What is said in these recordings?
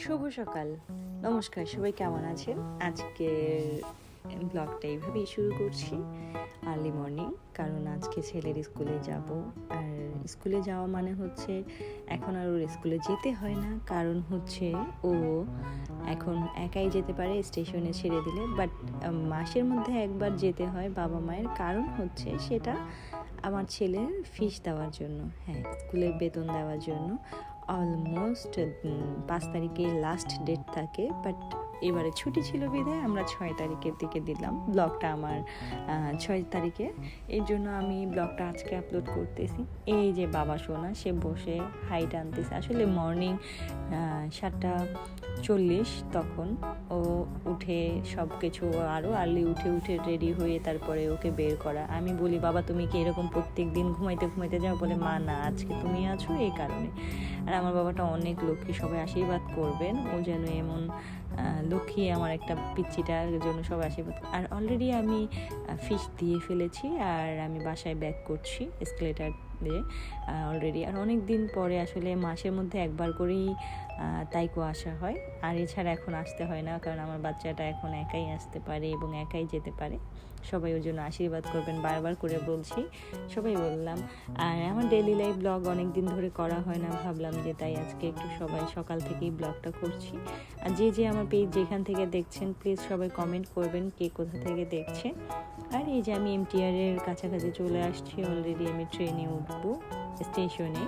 শুভ সকাল। নমস্কার, সবাই কেমন আছেন? আজকের ব্লগটা এইভাবেই শুরু করছি, আর্লি মর্নিং, কারণ আজকে ছেলের স্কুলে যাব। আর স্কুলে যাওয়া মানে হচ্ছে এখন আর ওর স্কুলে যেতে হয় না, কারণ হচ্ছে ও এখন একাই যেতে পারে, স্টেশনে ছেড়ে দিলে। বাট মাসের মধ্যে একবার যেতে হয় বাবা মায়ের, কারণ হচ্ছে সেটা আমার ছেলের ফিস দেওয়ার জন্য হ্যাঁ স্কুলের বেতন দেওয়ার জন্য। অলমোস্ট পাঁচ তারিখে লাস্ট ডেট থাকে বাট এবারে ছুটি ছিল বিদায়, আমরা ছয় তারিখের দিকে দিলাম। ব্লগটা আমার ছয় তারিখে। এই জন্য আমি ব্লগটা আজকে আপলোড করতেছি। এই যে বাবা সোনা, সে বসে হাইট আনতেছে। আসলে মর্নিং সাতটা চল্লিশ তখন ও উঠে সব কিছু আরও আর্লি উঠে উঠে রেডি হয়ে তারপরে ওকে বের করা। আমি বলি, বাবা, তুমি কি এরকম প্রত্যেক দিন ঘুমাইতে ঘুমাইতে যাও? বলে, মা, না, আজকে তুমি আছো এই কারণে। আর আমার বাবাটা অনেক লক্ষ্মী, সবাই আশীর্বাদ করবেন। ও যেন এমন লক্ষ্মী আমার একটা পিচ্চিটার জন্য সব আশীর্বাদ। আর অলরেডি আমি ফিশ দিয়ে ফেলেছি আর আমি বাসায় ব্যাক করছি এসকেলেটার দিয়ে অলরেডি আর অনেক দিন পরে আসলে মাসের মধ্যে একবার করেই তাইকো আসা হয়। আর এছাড়া এখন আসতে হয় না, কারণ আমার বাচ্চাটা এখন একাই আসতে পারে এবং একাই যেতে পারে। সবাই ওর জন্য আশীর্বাদ করবেন, বারবার করে বলছি, সবাই বললাম। আর আমার ডেলি লাইফ ব্লগ অনেক দিন ধরে করা হয় না, ভাবলাম যে তাই আজকে একটু সবাই সকাল থেকেই ব্লগটা করছি। আর যে যে আমার পেজ যেখান থেকে দেখছেন প্লিজ সবাই কমেন্ট করবেন, কে কোথা থেকে দেখছে। আর এই যে আমি এমটিআরের কাছাকাছি চলে আসছি অলরেডি আমি ট্রেনে উঠবো স্টেশনে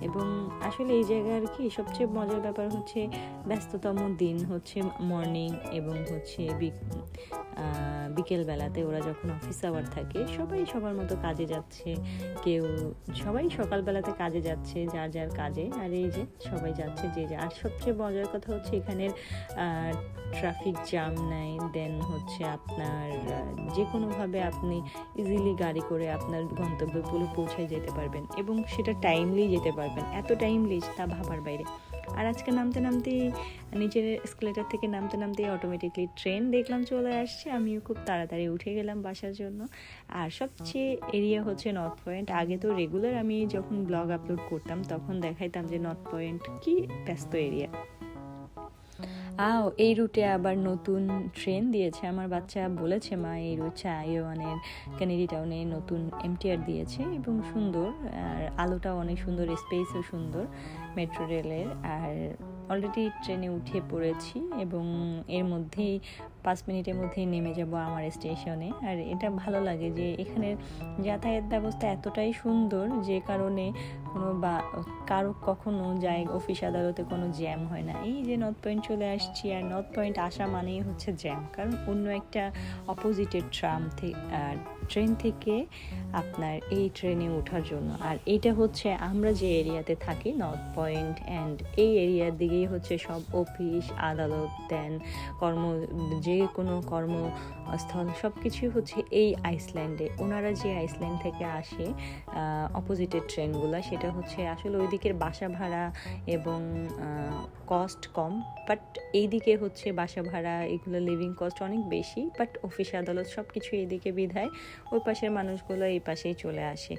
এবং আসলে এই জায়গার কি সবচেয়ে মজার ব্যাপার হচ্ছে, ব্যস্ততম দিন হচ্ছে মর্নিং এবং হচ্ছে বিকেলবেলাতে ওরা যখন অফিস আওয়ার থাকে, সবাই সবার মতো কাজে যাচ্ছে। কেউ, সবাই সকালবেলাতে কাজে যাচ্ছে, যার যার কাজে। আর এই যে সবাই যাচ্ছে, যে যা। আর সবচেয়ে মজার কথা হচ্ছে এখানের ট্রাফিক জ্যাম নাই। দেন হচ্ছে আপনার যে কোনোভাবে আপনি ইজিলি গাড়ি করে আপনার গন্তব্যে পুরো পৌঁছে যেতে পারবেন এবং সেটা টাইমলি যেতে পারবেন। এত টাইমলি তা ভাবার বাইরে। আর আজকে নামতে নামতেই নিচের স্কুলেটার থেকে নামতে নামতেই অটোমেটিকলি ট্রেন দেখলাম চলে আসছে। আমিও খুব তাড়াতাড়ি উঠে গেলাম বাসার জন্য। আর সবচেয়ে এরিয়া হচ্ছে নর্থ পয়েন্ট আগে তো রেগুলার আমি যখন ব্লগ আপলোড করতাম, তখন দেখাইতাম যে নর্থ পয়েন্ট কি ব্যস্ত এরিয়া আও, এই রুটে আবার নতুন ট্রেন দিয়েছে। আমার বাচ্চা বলেছে, মা, এই রুটে আইওয়ানের ক্যানেডি টাউনে নতুন এমটিআর দিয়েছে এবং সুন্দর। আর আলোটাও অনেক সুন্দর স্পেসও সুন্দর মেট্রো রেলের আর অলরেডি ট্রেনে উঠে পড়েছি এবং এর মধ্যেই পাঁচ মিনিটের মধ্যেই নেমে যাব আমার স্টেশনে। আর এটা ভালো লাগে যে এখানের যাতায়াত ব্যবস্থা এতটাই সুন্দর যে কারণে কোনো বা, কারও কখনো যায় অফিস আদালতে কোনো জ্যাম হয় না। এই যে নর্থ পয়েন্ট চলে আসছি আর নর্থ পয়েন্ট আসা মানেই হচ্ছে জ্যাম। কারণ অন্য একটা অপোজিটের ট্রাম থেকে ট্রেন থেকে আপনার এই ট্রেনে ওঠার জন্য। আর এটা হচ্ছে আমরা যে এরিয়াতে থাকি নর্থ পয়েন্ট অ্যান্ড এই এরিয়ার দিকেই হচ্ছে সব অফিস, আদালত দেন কর্ম, যে কোনো কর্মস্থল সব কিছুই হচ্ছে এই আইসল্যান্ডে ওনারা যে আইসল্যান্ড থেকে আসে অপোজিটের ট্রেনগুলো, সেটা হচ্ছে আসলে ওই দিকের বাসা ভাড়া এবং কস্ট কম বাট এইদিকে হচ্ছে বাসা ভাড়া, এগুলো লিভিং কস্ট অনেক বেশি বাট অফিস আদালত সব কিছু এইদিকে বিধায়। ওই পাশের মানুষগুলো এই পাশেই চলে আসে।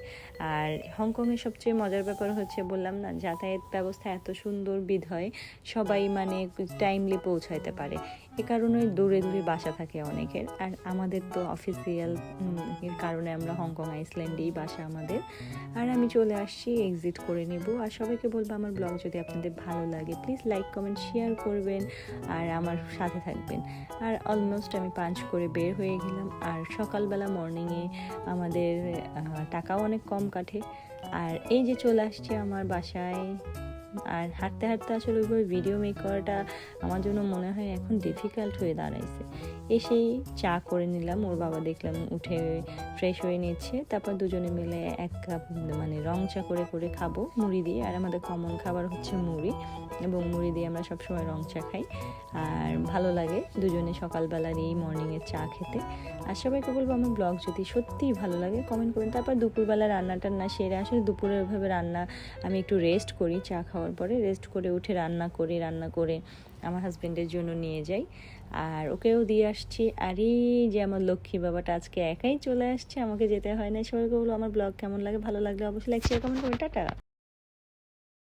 আর হংকংয়ের সবচেয়ে মজার ব্যাপার হচ্ছে বললাম না, যাতায়াত ব্যবস্থা এত সুন্দর বিধ হয় সবাই মানে টাইমলি পৌঁছাইতে পারে। এ কারণে দূরে দূরে বাসা থাকে অনেকের। আর আমাদের তো অফিসিয়াল এর কারণে আমরা হংকং আইসল্যান্ডেই বাসা আমাদের। আর আমি চলে আসছি এক্সিট করে নেব। আর সবাইকে বলব, আমার ব্লগ যদি আপনাদের ভালো লাগে প্লিজ লাইক কমেন্ট শেয়ার করবেন আর আমার সাথে থাকবেন। আর অলমোস্ট আমি পাঞ্চ করে বের হয়ে গেলাম। আর সকালবেলা মর্নিংয়ে আমাদের টাকাও অনেক কম কাটে আর এই যে চলে আসছে আমার বাসায়। আর হাঁটতে হাঁটতে আসলে ওইভাবে ভিডিও মেক করাটা আমার জন্য মনে হয় এখন ডিফিকাল্ট হয়ে দাঁড়াইছে। এসেই চা করে নিলাম, ওর বাবা দেখলাম উঠে ফ্রেশ হয়ে নিচ্ছে। তারপর দুজনে মিলে এক কাপ মানে রং চা করে করে খাব, মুড়ি দিয়ে। আর আমাদের কমন খাবার হচ্ছে মুড়ি এবং মুড়ি দিয়ে আমরা সবসময় রং চা খাই। আর ভালো লাগে দুজনে সকালবেলার এই মর্নিংয়ের চা খেতে। আর সবাইকে বলব আমার ব্লগ যদি সত্যিই ভালো লাগে কমেন্ট করুন তারপর দুপুরবেলা রান্না টান্না সেরে আসলে দুপুরে ওইভাবে রান্না আমি একটু রেস্ট করি, চা খাওয়ার পরে রেস্ট করে উঠে রান্না করি, রান্না করে আমার হাজব্যান্ডের জন্য নিয়ে যাই। আর ওকেও দিয়ে আসছি। আর এই যে আমার লক্ষ্মী বাবাটা আজকে একাই চলে আসছে, আমাকে যেতে হয় না। সবাইকে বলো আমার ব্লগ কেমন লাগে? ভালো লাগলে অবশ্যই লাইক শেয়ার কমেন্ট করে টাটা।